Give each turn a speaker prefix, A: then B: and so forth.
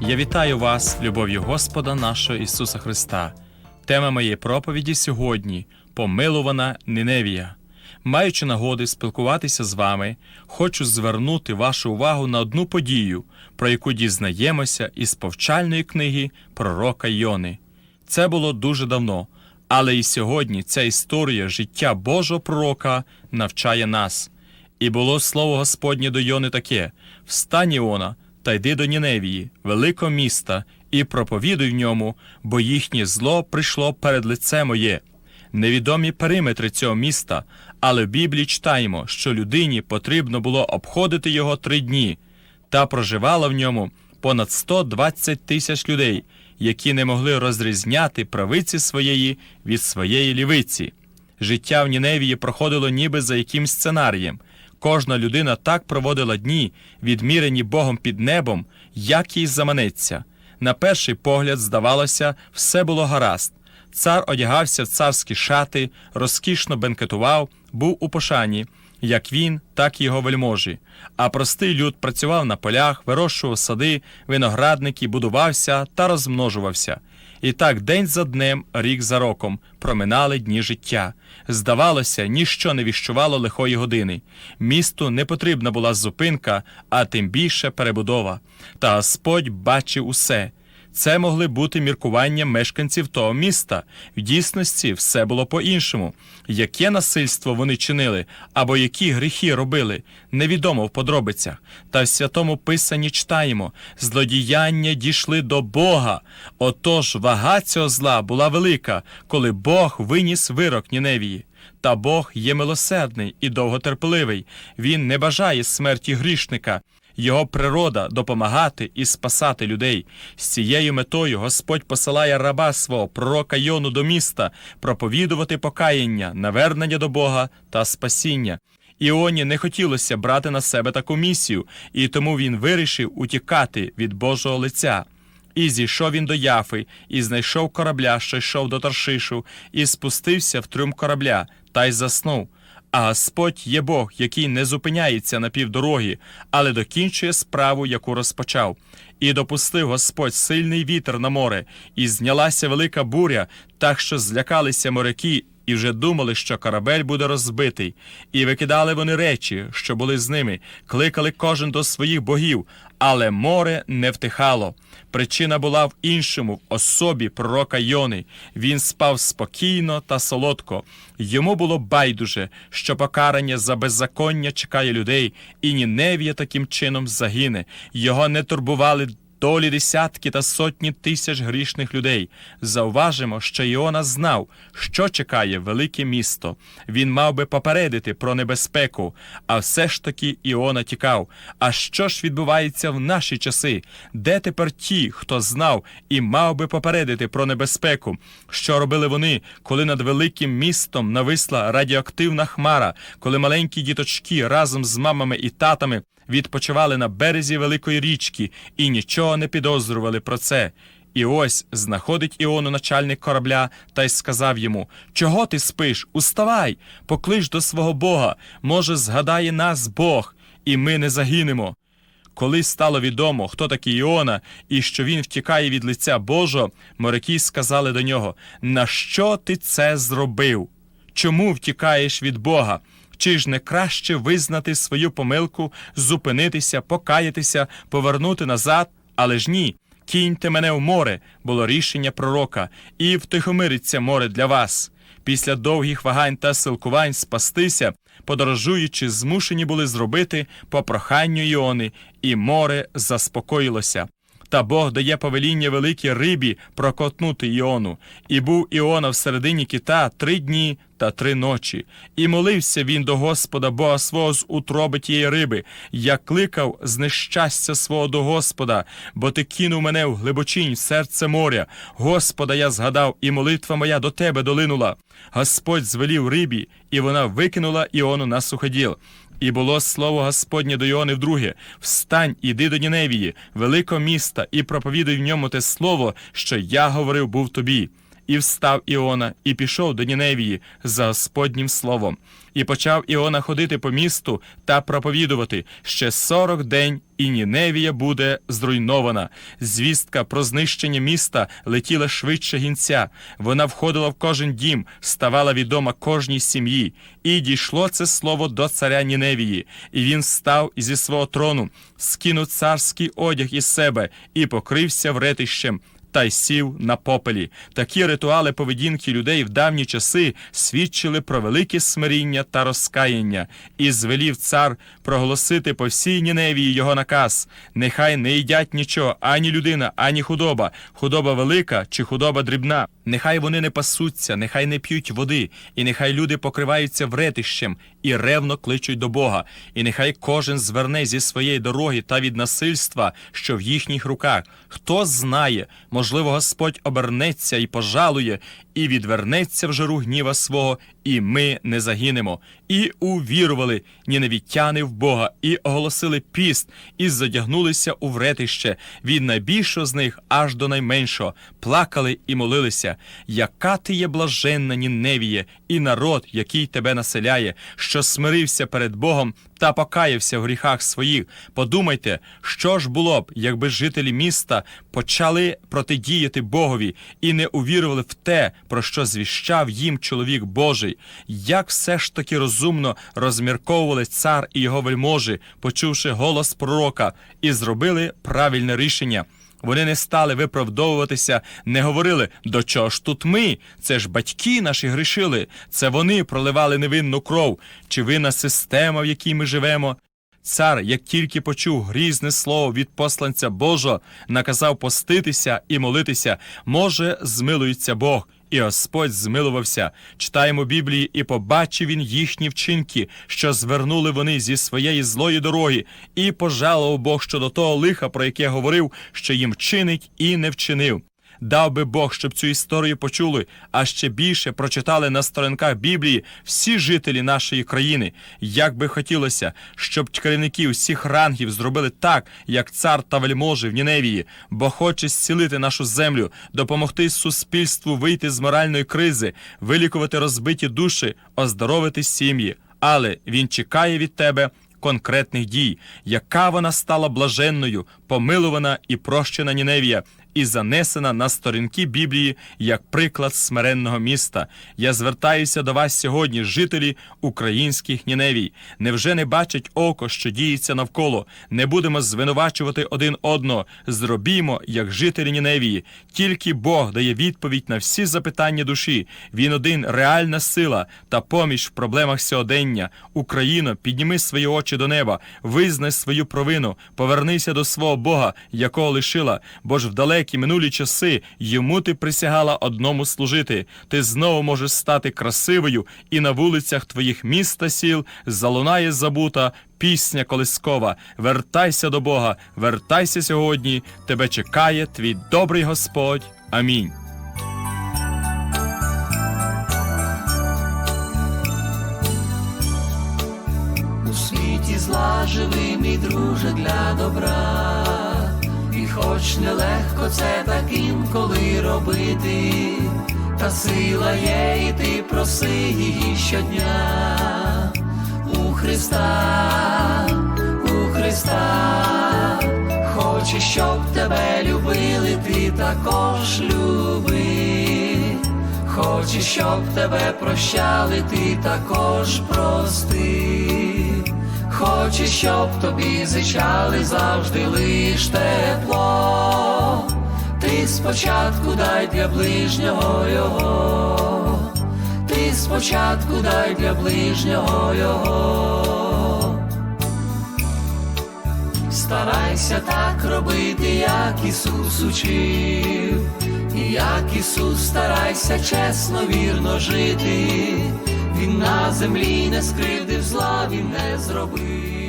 A: Я вітаю вас, любов'ю Господа нашого Ісуса Христа. Тема моєї проповіді сьогодні помилувана Ниневія. Маючи нагоди спілкуватися з вами, хочу звернути вашу увагу на одну подію, про яку дізнаємося із повчальної книги пророка Йони. Це було дуже давно, але і сьогодні ця історія життя Божого пророка навчає нас. І було слово Господнє до Йони таке: Встань, Іона, та йди до Ніневії, великого міста, і проповідуй в ньому, бо їхнє зло прийшло перед лице моє. Невідомі периметри цього міста, але в Біблії читаємо, що людині потрібно було обходити його три дні, та проживало в ньому понад 120 тисяч людей, які не могли розрізняти правиці своєї від своєї лівиці. Життя в Ніневії проходило ніби за якимсь сценарієм. Кожна людина так проводила дні, відмірені Богом під небом, як їй заманеться. На перший погляд, здавалося, все було гаразд. Цар одягався в царські шати, розкішно бенкетував, був у пошані, як він, так і його вельможі. А простий люд працював на полях, вирощував сади, виноградники, будувався та розмножувався. І так день за днем, рік за роком проминали дні життя. Здавалося, ніщо не віщувало лихої години. Місту не потрібна була зупинка, а тим більше перебудова. Та Господь бачив усе. Це могли бути міркування мешканців того міста. В дійсності все було по-іншому. Яке насильство вони чинили або які гріхи робили, невідомо в подробицях. Та в святому писанні читаємо: злодіяння дійшли до Бога. Отож вага цього зла була велика, коли Бог виніс вирок Ніневії. Та Бог є милосердний і довготерпеливий. Він не бажає смерті грішника. Його природа допомагати і спасати людей. З цією метою Господь посилає раба свого пророка Йону до міста проповідувати покаяння, навернення до Бога та спасіння. Іоні не хотілося брати на себе таку місію, і тому він вирішив утікати від Божого лиця. І зійшов він до Яфи, і знайшов корабля, що йшов до Таршишу, і спустився в трюм корабля, та й заснув. А Господь є Бог, який не зупиняється на півдороги, але докінчує справу, яку розпочав. І допустив Господь сильний вітер на море, і знялася велика буря, так що злякалися моряки, і вже думали, що корабель буде розбитий. І викидали вони речі, що були з ними, кликали кожен до своїх богів, але море не втихало. Причина була в іншому, в особі пророка Йони. Він спав спокійно та солодко. Йому було байдуже, що покарання за беззаконня чекає людей, і Ніневія таким чином загине. Його не турбували долі десятки та сотні тисяч грішних людей. Зауважимо, що Іона знав, що чекає велике місто. Він мав би попередити про небезпеку, а все ж таки Іона тікав. А що ж відбувається в наші часи? Де тепер ті, хто знав і мав би попередити про небезпеку? Що робили вони, коли над великим містом нависла радіоактивна хмара, коли маленькі діточки разом з мамами і татами відпочивали на березі великої річки і нічого не підозрювали про це. І ось знаходить Іону начальник корабля та й сказав йому: Чого ти спиш? Уставай, поклич до свого Бога. Може, згадає нас Бог, і ми не загинемо. Коли стало відомо, хто такий Іона, і що він втікає від лиця Божого, моряки сказали до нього: На що ти це зробив? Чому втікаєш від Бога? Чи ж не краще визнати свою помилку, зупинитися, покаятися, повернути назад? Але ж ні. Кіньте мене в море, було рішення пророка, і втихомириться море для вас. Після довгих вагань та силкувань спастися, подорожуючи, змушені були зробити по проханню Іони, і море заспокоїлося. Та Бог дає повеління великій рибі прокотнути Іону. І був Іона всередині кита три дні та три ночі. І молився він до Господа Бога свого з утроби тієї риби. Я кликав з нещастя свого до Господа, бо ти кинув мене в глибочинь в серце моря. Господа я згадав, і молитва моя до тебе долинула. Господь звелів рибі, і вона викинула Іону на суходіл. І було слово Господнє до Іони вдруге: Встань, іди до Ніневії, великого міста, і проповідуй в ньому те слово, що я говорив був тобі. І встав Іона, і пішов до Ніневії за Господнім словом. І почав Іона ходити по місту та проповідувати ще сорок день, і Ніневія буде зруйнована. Звістка про знищення міста летіла швидше гінця. Вона входила в кожен дім, ставала відома кожній сім'ї. І дійшло це слово до царя Ніневії. І він став зі свого трону, скинув царський одяг із себе і покрився вретищем та й сів на попелі. Такі ритуали поведінки людей в давні часи свідчили про велике смиріння та розкаяння, і звелів цар проголосити по всій Ніневії його наказ: нехай не їдять нічого, ані людина, ані худоба, худоба велика чи худоба дрібна. Нехай вони не пасуться, нехай не п'ють води, і нехай люди покриваються вретищем і ревно кличуть до Бога, і нехай кожен зверне зі своєї дороги та від насильства, що в їхніх руках. Хто знає, можливо, Господь обернеться і пожалує, і відвернеться в жару гніва свого, і ми не загинемо. І увірували ніневітяни в Бога, і оголосили піст, і задягнулися у вретище від найбільшого з них аж до найменшого, плакали і молилися. Яка ти є блаженна, Ніневіє, і народ, який тебе населяє, що смирився перед Богом та покаявся в гріхах своїх. Подумайте, що ж було б, якби жителі міста почали протидіяти Богові і не увірували в те, про що звіщав їм чоловік Божий. Як все ж таки розумно розмірковували цар і його вельможі, почувши голос пророка, і зробили правильне рішення. Вони не стали виправдовуватися, не говорили, до чого ж тут ми? Це ж батьки наші грішили, це вони проливали невинну кров, чи винна система, в якій ми живемо. Цар, як тільки почув грізне слово від посланця Божого, наказав поститися і молитися. Може, змилується Бог. І Господь змилувався. Читаємо Біблії, і побачив він їхні вчинки, що звернули вони зі своєї злої дороги, і пожалував Бог щодо того лиха, про яке говорив, що їм вчинить і не вчинив. Дав би Бог, щоб цю історію почули, а ще більше прочитали на сторінках Біблії всі жителі нашої країни. Як би хотілося, щоб керівники всіх рангів зробили так, як цар та вельможі в Ніневії, бо хоче зцілити нашу землю, допомогти суспільству вийти з моральної кризи, вилікувати розбиті душі, оздоровити сім'ї. Але він чекає від тебе конкретних дій, яка вона стала блаженною, помилувана і прощена Ніневія, і занесена на сторінки Біблії як приклад смиренного міста. Я звертаюся до вас сьогодні, жителі українських Ніневій. Невже не бачить око, що діється навколо? Не будемо звинувачувати один одного. Зробімо, як жителі Ніневії. Тільки Бог дає відповідь на всі запитання душі. Він один реальна сила та поміч в проблемах сьогодення. Україно, підніми свої очі до неба, визнай свою провину, повернися до свого Бога, якого лишила, бо ж далекі минулі часи йому ти присягала одному служити. Ти знову можеш стати красивою, і на вулицях твоїх міст та сіл залунає забута пісня колискова. Вертайся до Бога, вертайся сьогодні. Тебе чекає твій добрий Господь. Амінь.
B: У світі зла живи, мій друже, для добра, хоч нелегко це так інколи робити, та сила є, і ти проси її щодня у Христа, у Христа, хоче, щоб тебе любили, ти також люби. Хоче, щоб тебе прощали, ти також прости. Хоче, щоб тобі зичали завжди лиш тепло. Ти спочатку дай для ближнього його, ти спочатку дай для ближнього його. Старайся так робити, як Ісус учив, і як Ісус старайся чесно, вірно жити. На землі не скривдив зла, він не зробив.